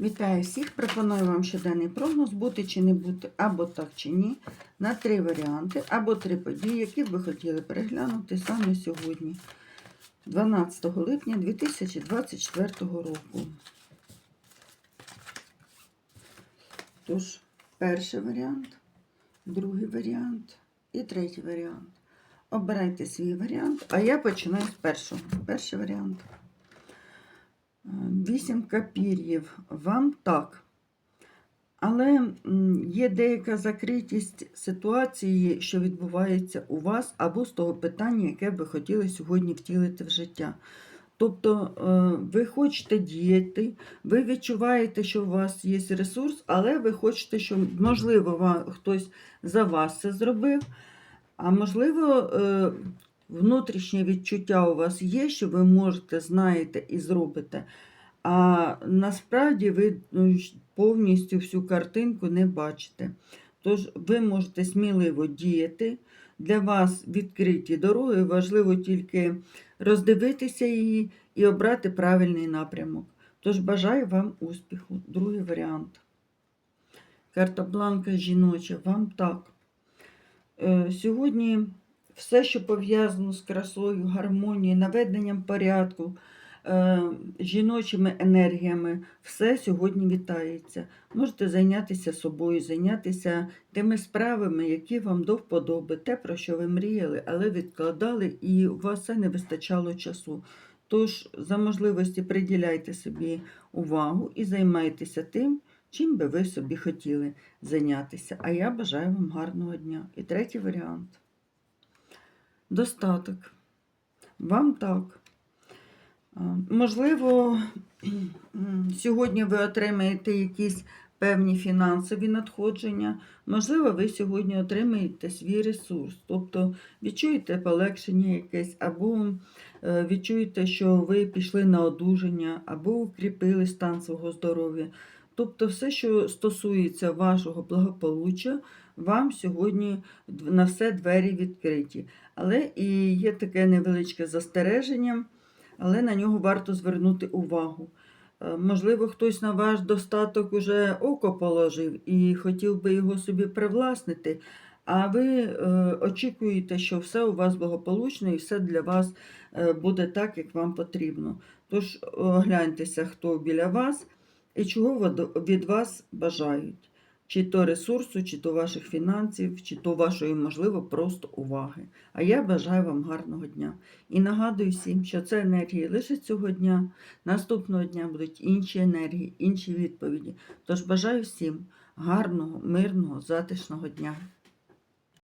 Вітаю всіх! Пропоную вам щоденний прогноз бути чи не бути, або так чи ні, на три варіанти, або три події, які б ви хотіли переглянути саме сьогодні, 12 липня 2024 року. Тож, перший варіант, другий варіант і третій варіант. Обирайте свій варіант, а я починаю з першого. Перший варіант. Вісімка пір'їв. Вам так. Але є деяка закритість ситуації, що відбувається у вас, або з того питання, яке ви хотіли сьогодні втілити в життя. Тобто е, ви хочете діяти, ви відчуваєте, що у вас є ресурс, але ви хочете, щоб, можливо, хтось за вас це зробив, а можливо, е, внутрішнє відчуття у вас є, що ви можете, знаєте і зробите. А насправді ви ну, повністю всю картинку не бачите. Тож ви можете сміливо діяти. Для вас відкриті дороги, важливо тільки роздивитися її і обрати правильний напрямок. Тож бажаю вам успіху. Другий варіант. Карта бланка жіноча. Вам так. Е, Сьогодні все, що пов'язано з красою, гармонією, наведенням порядку, е, жіночими енергіями, все сьогодні вітається. Можете зайнятися собою, зайнятися тими справами, які вам до вподоби, те, про що ви мріяли, але відкладали, і у вас це не вистачало часу. Тож, за можливості приділяйте собі увагу і займайтеся тим, чим би ви собі хотіли зайнятися. А я бажаю вам гарного дня. І третій варіант. Достаток. Вам так. Можливо, сьогодні ви отримаєте якісь певні фінансові надходження. Можливо, ви сьогодні отримаєте свій ресурс. Тобто відчуєте полегшення якесь, або е, відчуєте, що ви пішли на одужання, або укріпили стан свого здоров'я. Тобто, все, що стосується вашого благополуччя, вам сьогодні на все двері відкриті. Але і є таке невеличке застереження, але на нього варто звернути увагу. Е, Можливо, хтось на ваш достаток уже око положив і хотів би його собі привласнити, а ви е, очікуєте, що все у вас благополучно і все для вас е, буде так, як вам потрібно. Тож огляньтеся, хто біля вас і чого від- вас бажають. Чи то ресурсу, чи то ваших фінансів, чи то вашої, можливо, просто уваги. А я бажаю вам гарного дня. І нагадую всім, що це енергії лише цього дня. Наступного дня будуть інші енергії, інші відповіді. Тож бажаю всім гарного, мирного, затишного дня.